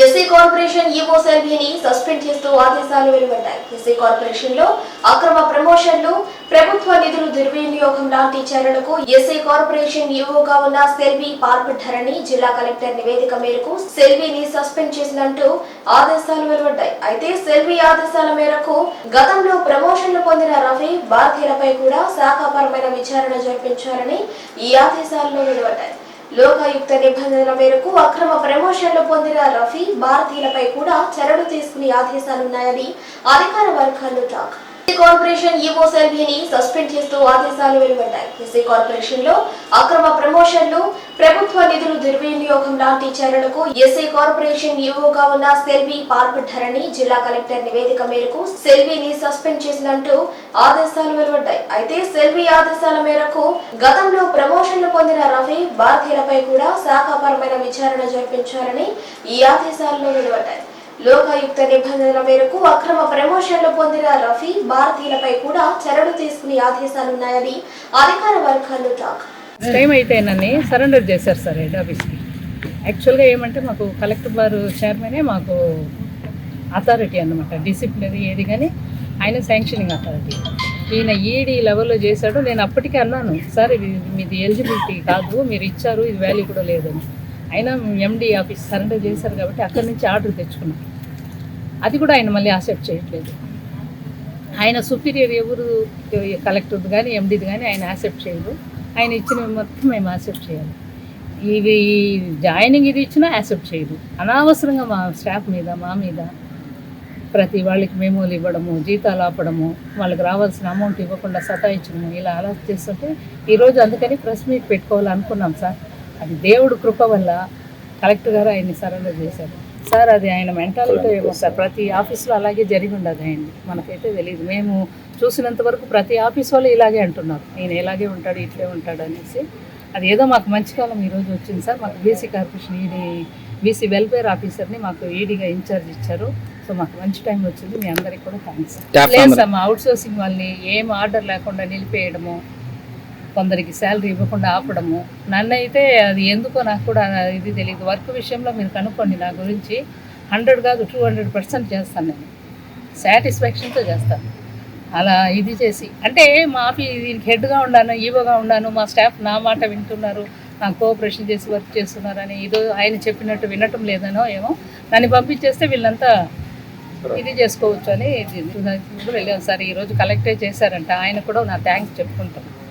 SC corporation EO సెల్వీని suspend చేస్తూ ఆదేశాలు వెలువడ్డాయి. ఎస్సీ కార్పొరేషన్లో అక్రమ ప్రమోషన్లు ప్రభుత్వ నిధులు దుర్వినియోగం లాంటి చర్యలకు ఎస్సీ కార్పొరేషన్ ఈవోగా ఉన్న సెల్వి పాల్పడ్డారని జిల్లా కలెక్టర్ నివేదిక మేరకు సెల్విని సస్పెండ్ చేసినట్టు ఆదేశాలు వెలువడ్డాయి. అయితే సెల్వి ఆదేశాల మేరకు గతంలో ప్రమోషన్లు పొందిన రవి భారతీయులపై కూడా శాఖాపరమైన విచారణ జరిపించాలని ఈ ఆదేశాల్లో వెలువడ్డాయి. లోకాయుక్త నిబంధనల మేరకు అక్రమ ప్రమోషన్లు పొందిన రఫీ భారతీయులపై కూడా చర్యలు తీసుకునే ఆదేశాలున్నాయని అధికార వర్గాల్లో టాక్ ఎస్సీ కార్పొరేషన్ ఈవో సెల్వీని సస్పెండ్ చేస్తూ ఆదేశాలు వెలువడ్డాయి. ఎస్సీ కార్పొరేషన్లో అక్రమ ప్రమోషన్లు ప్రభుత్వ నిధులు దుర్వినియోగం లాంటి చర్యలకు ఎస్సీ కార్పొరేషన్ ఈవోగా ఉన్న సెల్వి పాల్పడ్డారని జిల్లా కలెక్టర్ నివేదిక మేరకు సెల్విని సస్పెండ్ చేసినట్టు ఆదేశాలు వెలువడ్డాయి. అయితే సెల్వి ఆదేశాల మేరకు గతంలో ప్రమోషన్లు పొందిన రవి భారతీయులపై కూడా శాఖాపరమైన విచారణ జరిపించాలని ఈ ఆదేశాల్లో వెలువడ్డాయి. లోకాయుక్త నిబంధనల మేరకు అక్రమ ప్రమోషన్లు పొందిన రఫీ భారతీయులపై కూడా చర్యలు తీసుకునే ఆదేశాలున్నాయని అధికార వర్గాలు టాక్. టైం అయితే నన్ను సరెండర్ చేశారు సార్ హెడ్ ఆఫీస్కి. యాక్చువల్గా ఏమంటే మాకు కలెక్టర్ బార్ చైర్మనే మాకు అథారిటీ అనమాట డిసిప్లినరీ ఏది కానీ ఆయన శాంక్షనింగ్ అథారిటీ ఈయన ఈడీ లెవెల్లో చేశాడు. నేను అప్పటికే అన్నాను సార్ ఇది మీది ఎలిజిబిలిటీ కాదు మీరు ఇచ్చారు ఇది వాల్యూ కూడా లేదని. అయినా ఎండి ఆఫీస్ సరెండర్ చేశారు కాబట్టి అక్కడి నుంచి ఆర్డర్ తెచ్చుకున్నాం. అది కూడా ఆయన మళ్ళీ యాక్సెప్ట్ చేయట్లేదు. ఆయన సుపీరియర్ ఎవరు కలెక్టర్ది కానీ ఎండిది కానీ ఆయన యాక్సెప్ట్ చేయరు. ఆయన ఇచ్చిన మొత్తం మేము యాక్సెప్ట్ చేయాలి. ఇది జాయినింగ్ ఇది ఇచ్చినా యాక్సెప్ట్ చేయరు. అనవసరంగా మా స్టాఫ్ మీద మా మీద ప్రతి వాళ్ళకి మెమోలు ఇవ్వడము జీతాలు ఆపడము వాళ్ళకి రావాల్సిన అమౌంట్ ఇవ్వకుండా సతాయించడము ఇలా అలా చేస్తుంటే ఈరోజు అందుకని ప్రెస్ మీట్ పెట్టుకోవాలనుకున్నాం సార్. అది దేవుడు కృప వల్ల కలెక్టర్ గారు ఆయన్ని సరెండర్ చేశారు. సార్ అది ఆయన మెంటాలిటీ ఏమో సార్. ప్రతి ఆఫీస్లో అలాగే జరిగి ఉండదు ఆయన్ని మనకైతే తెలియదు మేము చూసినంత వరకు ప్రతి ఆఫీస్ వాళ్ళు ఇలాగే అంటున్నారు. ఈయన ఇలాగే ఉంటాడు ఇట్లే ఉంటాడు అనేసి. అది ఏదో మాకు మంచి కాలం ఈరోజు వచ్చింది సార్. మాకు BC corporation ED BC welfare ఆఫీసర్ని మాకు ఈడీగా ఇన్ఛార్జ్ ఇచ్చారు. సో మాకు మంచి టైం వచ్చింది. మీ అందరికి కూడా థ్యాంక్స్ లేదు సార్ మా అవుట్ సోర్సింగ్ వాళ్ళని ఏం ఆర్డర్ లేకుండా నిలిపేయడము కొందరికి శాలరీ ఇవ్వకుండా ఆపడము. నన్ను అయితే అది ఎందుకో నాకు కూడా ఇది తెలియదు వర్క్ విషయంలో మీరు కనుక్కోండి నా గురించి. హండ్రెడ్ కాదు టూ హండ్రెడ్ పర్సెంట్ చేస్తాను నేను. సాటిస్ఫాక్షన్తో చేస్తాను. అలా ఇది చేసి. అంటే మా ఆఫీ దీనికి హెడ్గా ఉన్నాను ఈవోగా ఉన్నాను మా స్టాఫ్ నా మాట వింటున్నారు నాకు కోఆపరేషన్ చేసి వర్క్ చేస్తున్నారని ఇదో ఆయన చెప్పినట్టు వినటం లేదనో ఏమో నన్ను పంపించేస్తే వీళ్ళంతా ఇది చేసుకోవచ్చు అని వెళ్ళాం. సార్ ఈరోజు కలెక్టే చేశారంట. ఆయన కూడా నా థ్యాంక్స్ చెప్పుకుంటాం